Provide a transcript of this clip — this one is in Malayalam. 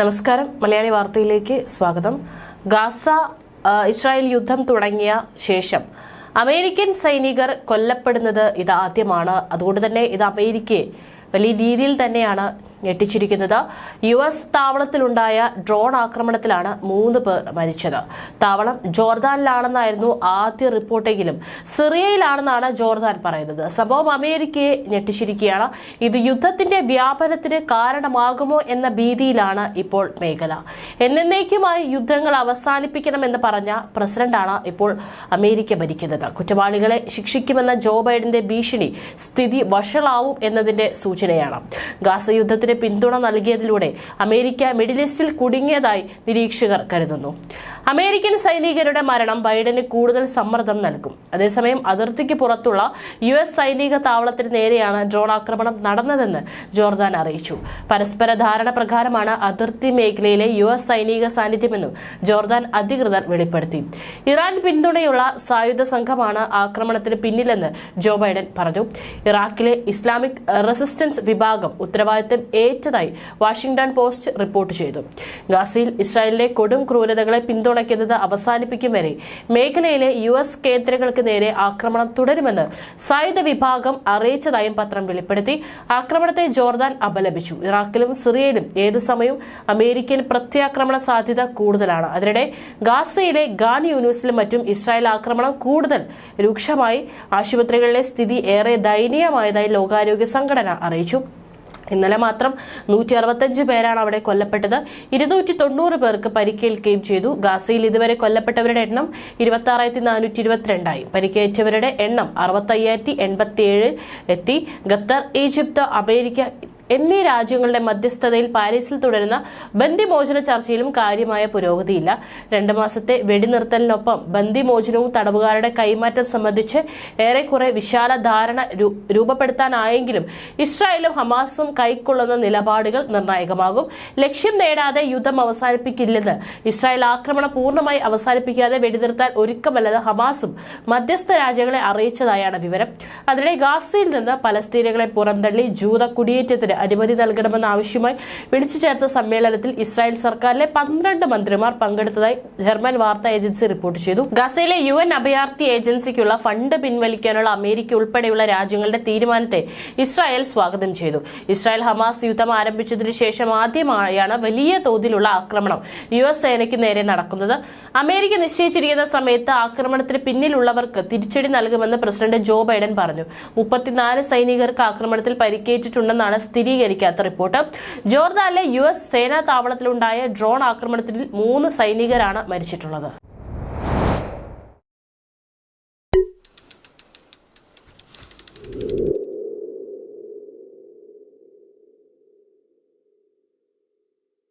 നമസ്കാരം. മലയാളി വാർത്തയിലേക്ക് സ്വാഗതം. ഗാസ ഇസ്രായേൽ യുദ്ധം തുടങ്ങിയ ശേഷം അമേരിക്കൻ സൈനികർ കൊല്ലപ്പെടുന്നത് ഇതാദ്യമാണ്. അതുകൊണ്ട് തന്നെ ഇത് അമേരിക്കയെ വലിയ രീതിയിൽ തന്നെയാണ് ഞെട്ടിച്ചിരിക്കുന്നത്. യു എസ് താവളത്തിലുണ്ടായ ഡ്രോൺ ആക്രമണത്തിലാണ് മൂന്ന് പേർ മരിച്ചത്. താവളം ജോർദാനിലാണെന്നായിരുന്നു ആദ്യ റിപ്പോർട്ടെങ്കിലും സിറിയയിലാണെന്നാണ് ജോർദാൻ പറയുന്നത്. സംഭവം അമേരിക്കയെ ഞെട്ടിച്ചിരിക്കുകയാണ്. ഇത് യുദ്ധത്തിന്റെ വ്യാപനത്തിന് കാരണമാകുമോ എന്ന ഭീതിയിലാണ് ഇപ്പോൾ മേഖല. എന്നേക്കുമായി യുദ്ധങ്ങൾ അവസാനിപ്പിക്കണമെന്ന് പറഞ്ഞ പ്രസിഡന്റാണ് ഇപ്പോൾ അമേരിക്ക ഭരിക്കുന്നത്. കുറ്റവാളികളെ ശിക്ഷിക്കുമെന്ന ജോ ബൈഡന്റെ ഭീഷണി സ്ഥിതി വഷളാവും എന്നതിന്റെ സൂചനയാണ്. ഗാസ യുദ്ധത്തിന് പിന്തുണ നൽകിയതിലൂടെ അമേരിക്ക മിഡിൽ ഈസ്റ്റിൽ കുടുങ്ങിയതായി നിരീക്ഷകർ കരുതുന്നു. അമേരിക്കൻ സൈനികരുടെ മരണം ബൈഡന് കൂടുതൽ സമ്മർദ്ദം നൽകും. അതേസമയം അതിർത്തിക്ക് പുറത്തുള്ള യു എസ് സൈനിക താവളത്തിന് നേരെയാണ് ഡ്രോൺ ആക്രമണം നടന്നതെന്ന് ജോർദാൻ അറിയിച്ചു. പരസ്പര ധാരണ പ്രകാരമാണ് അതിർത്തി മേഖലയിലെ യു എസ് സൈനിക സാന്നിധ്യമെന്നും ജോർദാൻ അധികൃതർ വെളിപ്പെടുത്തി. ഇറാൻ പിന്തുണയുള്ള സായുധ സംഘമാണ് ആക്രമണത്തിന് പിന്നിലെന്ന് ജോ ബൈഡൻ പറഞ്ഞു. ഇറാഖിലെ ഇസ്ലാമിക് റെസിസ്റ്റൻസ് വിഭാഗം ഉത്തരവാദിത്തം ഏറ്റതായി വാഷിംഗ്ടൺ പോസ്റ്റ് റിപ്പോർട്ട് ചെയ്തു. ഗാസയിൽ ഇസ്രായേലിലെ കൊടും ക്രൂരതകളെ പിന്തുണയ്ക്കുന്നത് അവസാനിപ്പിക്കും വരെ. മേഖലയിലെ യു എസ് കേന്ദ്രങ്ങൾക്ക് നേരെ ആക്രമണം തുടരുമെന്ന് സായുധ വിഭാഗം അറിയിച്ചതായും പത്രം വെളിപ്പെടുത്തി. ആക്രമണത്തെ ജോർദാൻ അപലപിച്ചു. ഇറാഖിലും സിറിയയിലും ഏത് സമയവും അമേരിക്കൻ പ്രത്യാക്രമണ സാധ്യത കൂടുതലാണ്. അതിനിടെ ഗാസയിലെ ഗാൻ യൂണിവേഴ്സിലും മറ്റും ഇസ്രായേൽ ആക്രമണം കൂടുതൽ രൂക്ഷമായി. ആശുപത്രികളിലെ സ്ഥിതി ഏറെ ദയനീയമായതായി ലോകാരോഗ്യ സംഘടന അറിയിച്ചു. ഇന്നലെ മാത്രം നൂറ്റി അറുപത്തഞ്ച് പേരാണ് അവിടെ കൊല്ലപ്പെട്ടത്. ഇരുന്നൂറ്റി തൊണ്ണൂറ് പേർക്ക് പരിക്കേൽക്കുകയും ചെയ്തു. ഗാസയിൽ ഇതുവരെ കൊല്ലപ്പെട്ടവരുടെ എണ്ണം ഇരുപത്തി ആറായിരത്തി നാനൂറ്റി ഇരുപത്തിരണ്ടായി പരിക്കേറ്റവരുടെ എണ്ണം അറുപത്തയ്യായിരത്തി എൺപത്തിയേഴ് എത്തി. ഖത്തർ ഈജിപ്ത് അമേരിക്ക എന്നീ രാജ്യങ്ങളുടെ മധ്യസ്ഥതയിൽ പാരീസിൽ തുടരുന്ന ബന്ദിമോചന ചർച്ചയിലും കാര്യമായ പുരോഗതിയില്ല. രണ്ടു മാസത്തെ വെടിനിർത്തലിനൊപ്പം ബന്ദിമോചനവും തടവുകാരുടെ കൈമാറ്റം സംബന്ധിച്ച് ഏറെക്കുറെ വിശാല ധാരണ രൂപപ്പെടുത്താനായെങ്കിലും ഇസ്രായേലും ഹമാസും കൈക്കൊള്ളുന്ന നിലപാടുകൾ നിർണായകമാകും. ലക്ഷ്യം നേടാതെ യുദ്ധം അവസാനിപ്പിക്കില്ലെന്ന് ഇസ്രായേൽ ആക്രമണം പൂർണമായി അവസാനിപ്പിക്കാതെ വെടിനിർത്താൻ ഒരുക്കമല്ലെന്ന് ഹമാസും മധ്യസ്ഥ രാജ്യങ്ങളെ അറിയിച്ചതായാണ് വിവരം. അതിനിടെ ഗാസയിൽ നിന്ന് പലസ്തീനുകളെ പുറന്തള്ളി ജൂത കുടിയേറ്റത്തിന് അനുമതി നൽകണമെന്ന ആവശ്യമായി വിളിച്ചു ചേർത്ത സമ്മേളനത്തിൽ ഇസ്രായേൽ സർക്കാരിലെ പന്ത്രണ്ട് മന്ത്രിമാർ പങ്കെടുത്തതായി ജർമ്മൻ വാർത്താ ഏജൻസി റിപ്പോർട്ട് ചെയ്തു. ഗസയിലെ യു എൻ അഭയാർത്ഥി ഏജൻസിക്കുള്ള ഫണ്ട് പിൻവലിക്കാനുള്ള അമേരിക്ക ഉൾപ്പെടെയുള്ള രാജ്യങ്ങളുടെ തീരുമാനത്തെ ഇസ്രായേൽ സ്വാഗതം ചെയ്തു. ഇസ്രായേൽ ഹമാസ് യുദ്ധം ആരംഭിച്ചതിനു ശേഷം ആദ്യമായാണ് വലിയ തോതിലുള്ള ആക്രമണം യു എസ് സേനയ്ക്ക് നേരെ നടക്കുന്നത്. അമേരിക്ക നിശ്ചയിച്ചിരിക്കുന്ന സമയത്ത് ആക്രമണത്തിന് പിന്നിലുള്ളവർക്ക് തിരിച്ചടി നൽകുമെന്ന് പ്രസിഡന്റ് ജോ ബൈഡൻ പറഞ്ഞു. മുപ്പത്തിനാല് സൈനികർക്ക് ആക്രമണത്തിൽ പരിക്കേറ്റിട്ടുണ്ടെന്നാണ് സ്ഥിരീകരിക്കാത്ത റിപ്പോർട്ട്. ജോർദാനിലെ യു എസ് സേനാ താവളത്തിലുണ്ടായ ഡ്രോൺ ആക്രമണത്തിൽ മൂന്ന് സൈനികരാണ് മരിച്ചിട്ടുള്ളത്.